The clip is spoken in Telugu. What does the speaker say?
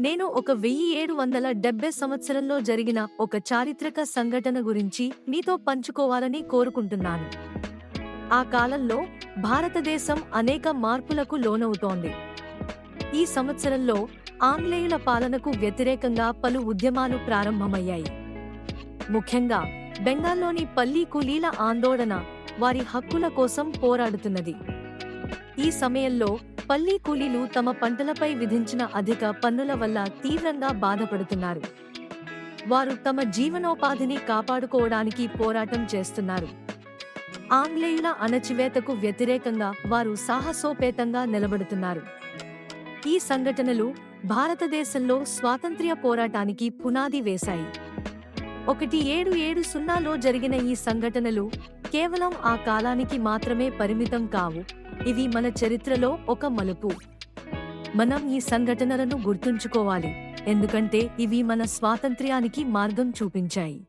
నేను ఒక వెయ్యి ఏడు వందల డెబ్బై సంవత్సరంలో జరిగిన ఒక చారిత్రక సంఘటన గురించి మీతో పంచుకోవాలని కోరుకుంటున్నాను. ఆ కాలంలో భారతదేశం అనేక మార్పులకు లోనవుతోంది. ఈ సంవత్సరంలో ఆంగ్లేయుల పాలనకు వ్యతిరేకంగా పలు ఉద్యమాలు ప్రారంభమయ్యాయి. ముఖ్యంగా బెంగాల్లోని పల్లీ కూలీల ఆందోళన వారి హక్కుల కోసం పోరాడుతున్నది. ఈ సమయంలో పల్లీ కూలీలు తమ పంటలపై విధించిన అధిక పన్నుల వల్ల తీవ్రంగా బాధపడుతున్నారు. వారు తమ జీవనోపాధిని కాపాడుకోవడానికి పోరాటం చేస్తున్నారు. ఆంగ్లేయుల అణచివేతకు వ్యతిరేకంగా వారు సాహసోపేతంగా నిలబడుతున్నారు. ఈ సంఘటనలు భారతదేశంలో స్వాతంత్ర్య పోరాటానికి పునాది వేశాయి. ఒకటి ఏడు ఏడు సున్నాలో జరిగిన ఈ సంఘటనలు కేవలం ఆ కాలానికి మాత్రమే పరిమితం కావు. ఇది మన చరిత్రలో ఒక మలుపు. మనం ఈ సంఘటనలను గుర్తుంచుకోవాలి ఎందుకంటే ఇవి మన స్వాతంత్ర్యానికి మార్గం చూపించాయి.